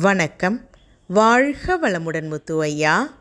வணக்கம். வாழ்க வளமுடன் முத்து ஐயா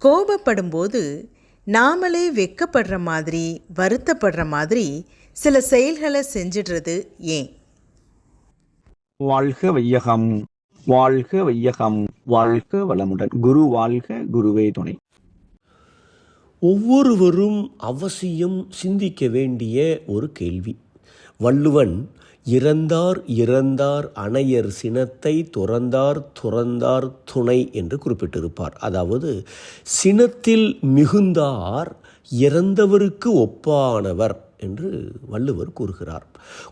கோபப்படும்போது நாமளே வெக்கப்படுற மாதிரி வருத்தப்படுற மாதிரி சில செயல்களை செஞ்சிடுறது ஏன்? வாழ்க வையகம் வாழ்க வையகம் வாழ்க வளமுடன். குரு வாழ்க குருவே துணை. ஒவ்வொருவரும் அவசியம் சிந்திக்க வேண்டிய ஒரு கேள்வி. வள்ளுவன் இறந்தார் இறந்தார் அணையர் சினத்தை துறந்தார் துறந்தார் துணை என்று குறிப்பிட்டிருப்பார். அதாவது சினத்தில் மிகுந்தார் இறந்தவருக்கு ஒப்பானவர். என்று வள்ளுவர் கூறுகிறார்.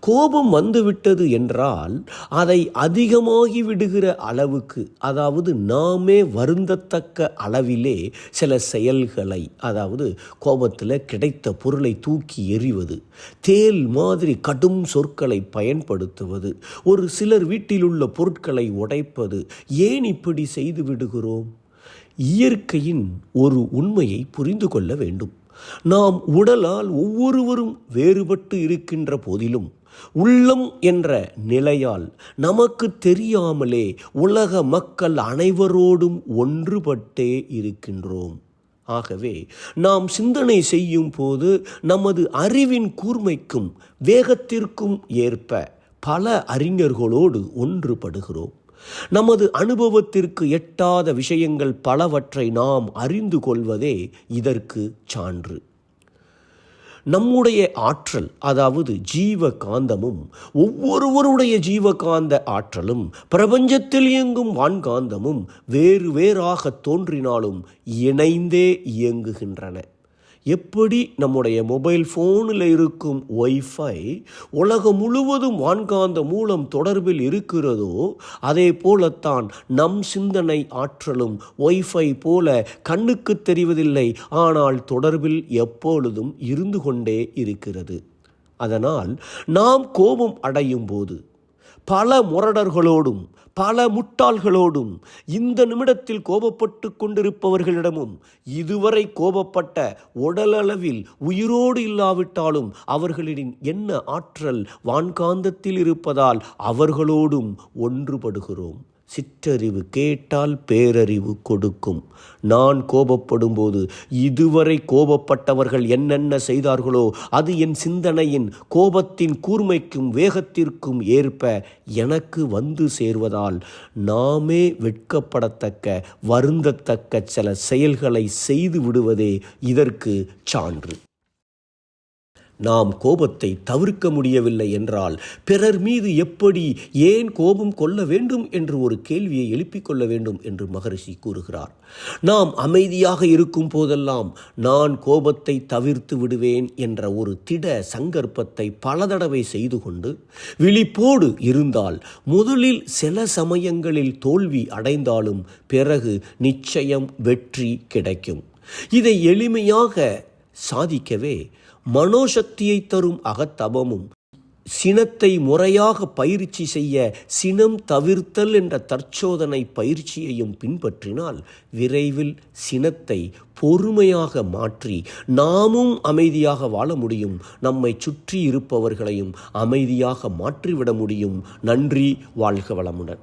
கோபம் வந்துவிட்டது என்றால் அதை அதிகமாகி விடுகிற அளவுக்கு அதாவது நாமே வருந்தத்தக்க அளவிலே சில செயல்களை அதாவது கோபத்தில் கிடைத்த பொருளை தூக்கி எறிவது தேல் மாதிரி கடும் சொற்களை பயன்படுத்துவது ஒரு சிலர் வீட்டில் உள்ள பொருட்களை உடைப்பது ஏன் இப்படி செய்து விடுகிறோம்? இயற்கையின் ஒரு உண்மையை புரிந்து கொள்ள வேண்டும். நாம் உடலால் ஒவ்வொருவரும் வேறுபட்டு இருக்கின்ற போதிலும் உள்ளம் என்ற நிலையால் நமக்கு தெரியாமலே உலக மக்கள் அனைவரோடும் ஒன்றுபட்டே இருக்கின்றோம். ஆகவே நாம் சிந்தனை செய்யும் போது நமது அறிவின் கூர்மைக்கும் வேகத்திற்கும் ஏற்ப பல அறிஞர்களோடு ஒன்றுபடுகிறோம். நமது அனுபவத்திற்கு எட்டாத விஷயங்கள் பலவற்றை நாம் அறிந்து கொள்வதே இதற்கு சான்று. நம்முடைய ஆற்றல் அதாவது ஜீவ காந்தமும் ஒவ்வொருவருடைய ஜீவகாந்த ஆற்றலும் பிரபஞ்சத்தில் இயங்கும் வான்காந்தமும் வேறு வேறாக தோன்றினாலும் இணைந்தே இயங்குகின்றன. எப்படி நம்முடைய மொபைல் ஃபோனில் இருக்கும் ஒய்ஃபை உலகம் முழுவதும் வான்காந்த மூலம் தொடர்பில் இருக்கிறதோ அதே போலத்தான் நம் சிந்தனை ஆற்றலும் ஒய்ஃபை போல கண்ணுக்கு தெரிவதில்லை. ஆனால் தொடர்பில் எப்பொழுதும் இருந்து கொண்டே இருக்கிறது. அதனால் நாம் கோபம் அடையும் போது பல முரடர்களோடும் பல முட்டாள்களோடும் இந்த நிமிடத்தில் கோபப்பட்டு கொண்டிருப்பவர்களிடமும் இதுவரை கோபப்பட்ட உடலளவில் உயிரோடு இல்லாவிட்டாலும் அவர்களின் என்ன ஆற்றல் வான்காந்தத்தில் இருப்பதால் அவர்களோடும் ஒன்றுபடுகிறோம். சிற்றறிவு கேட்டால் பேரறிவு கொடுக்கும். நான் கோபப்படும்போது இதுவரை கோபப்பட்டவர்கள் என்னென்ன செய்தார்களோ அது என் சிந்தனையின் கோபத்தின் கூர்மைக்கும் வேகத்திற்கும் ஏற்ப எனக்கு வந்து சேர்வதால் நாமே வெட்கப்படத்தக்க வருந்தத்தக்க சில செயல்களை செய்து விடுவதே இதற்கு சான்று. நாம் கோபத்தை தவிர்க்க முடியவில்லை என்றால் பிறர் மீது எப்படி ஏன் கோபம் கொள்ள வேண்டும் என்று ஒரு கேள்வியை எழுப்பிக் கொள்ள வேண்டும் என்று மகரிஷி கூறுகிறார். நாம் அமைதியாக இருக்கும் போதெல்லாம் நான் கோபத்தை தவிர்த்து விடுவேன் என்ற ஒரு திட சங்கற்பத்தை பல தடவை செய்து கொண்டு விழிப்போடு இருந்தால் முதலில் சில சமயங்களில் தோல்வி அடைந்தாலும் பிறகு நிச்சயம் வெற்றி கிடைக்கும். இதை எளிமையாக சாதிக்கவே மனோசக்தியை தரும் அகத்தபமும் சினத்தை முறையாக பயிற்சி செய்ய சினம் தவிர்த்தல் என்ற தற்சோதனை பயிற்சியையும் பின்பற்றினால் விரைவில் சினத்தை பொறுமையாக மாற்றி நாமும் அமைதியாக வாழ முடியும். நம்மை சுற்றி இருப்பவர்களையும் அமைதியாக மாற்றிவிட முடியும். நன்றி வாழ்க வளமுடன்.